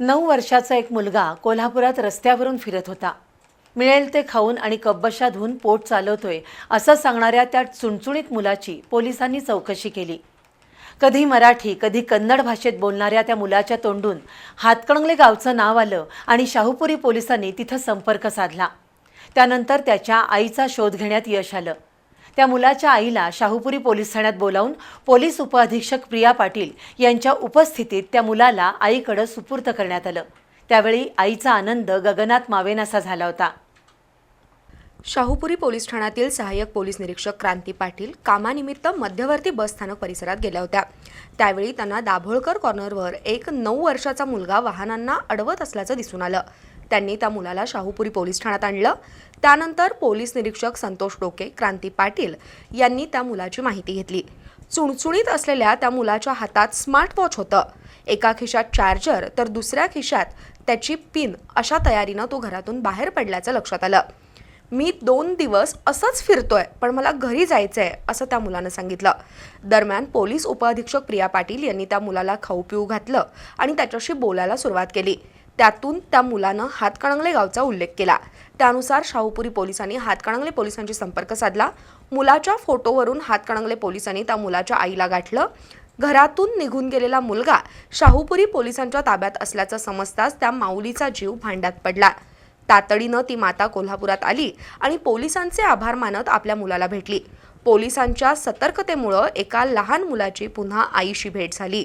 नऊ वर्षाचा एक मुलगा कोल्हापुरात रस्त्यावरून फिरत होता. मिळेल ते खाऊन आणि कब्बशा धुवून पोट चालवतोय असं सांगणाऱ्या त्या चुणचुणीत मुलाची पोलिसांनी चौकशी केली. कधी मराठी कधी कन्नड भाषेत बोलणाऱ्या त्या मुलाच्या तोंडून हातकणंगले गावचं नाव आलं आणि शाहूपुरी पोलिसांनी तिथं संपर्क साधला. त्यानंतर त्याच्या आईचा शोध घेण्यात यश आलं. त्या मुलाच्या आईला शाहूपुरी पोलीस ठाण्यात बोलावून पोलीस उपअधीक्षक प्रिया पाटील यांच्या उपस्थितीत त्या मुलाला आईकडं सुपूर्द करण्यात आलं. त्यावेळी आईचा आनंद गगनात मावेनासा झाला होता. शाहूपुरी पोलीस ठाण्यातील सहाय्यक पोलीस निरीक्षक क्रांती पाटील कामानिमित्त मध्यवर्ती बस स्थानक परिसरात गेल्या होत्या. त्यावेळी त्यांना दाभोळकर कॉर्नरवर एक नऊ वर्षाचा मुलगा वाहनांना अडवत असल्याचं दिसून आलं. त्यांनी त्या मुलाला शाहूपुरी पोलीस ठाण्यात आणलं. त्यानंतर पोलीस निरीक्षक संतोष डोके क्रांती पाटील यांनी त्या मुलाची माहिती घेतली. चुणचुणीत असलेल्या त्या मुलाच्या हातात स्मार्टवॉच होतं. एका खिशात चार्जर तर दुसऱ्या खिशात त्याची पिन अशा तयारीनं तो घरातून बाहेर पडल्याचं लक्षात आलं. मी दोन दिवस असंच फिरतोय पण मला घरी जायचंय असं त्या मुलानं सांगितलं. दरम्यान पोलीस उपअधीक्षक प्रिया पाटील यांनी त्या मुलाला खाऊ पिऊ घातलं आणि त्याच्याशी बोलायला सुरुवात केली. त्यातून त्या मुलानं हातकणंगले गावचा उल्लेख केला. त्यानुसार शाहूपुरी पोलिसांनी हातकणंगले पोलिसांशी संपर्क साधला. मुलाच्या फोटोवरून हातकणंगले पोलिसांनी त्या मुलाच्या आईला गाठलं. घरातून निघून गेलेला मुलगा शाहूपुरी पोलिसांच्या ताब्यात असल्याचं समजताच त्या माऊलीचा जीव भांड्यात पडला. तातडीनं ती माता कोल्हापुरात आली आणि पोलिसांचे आभार मानत आपल्या मुलाला भेटली. पोलिसांच्या सतर्कतेमुळं एका लहान मुलाची पुन्हा आईशी भेट झाली.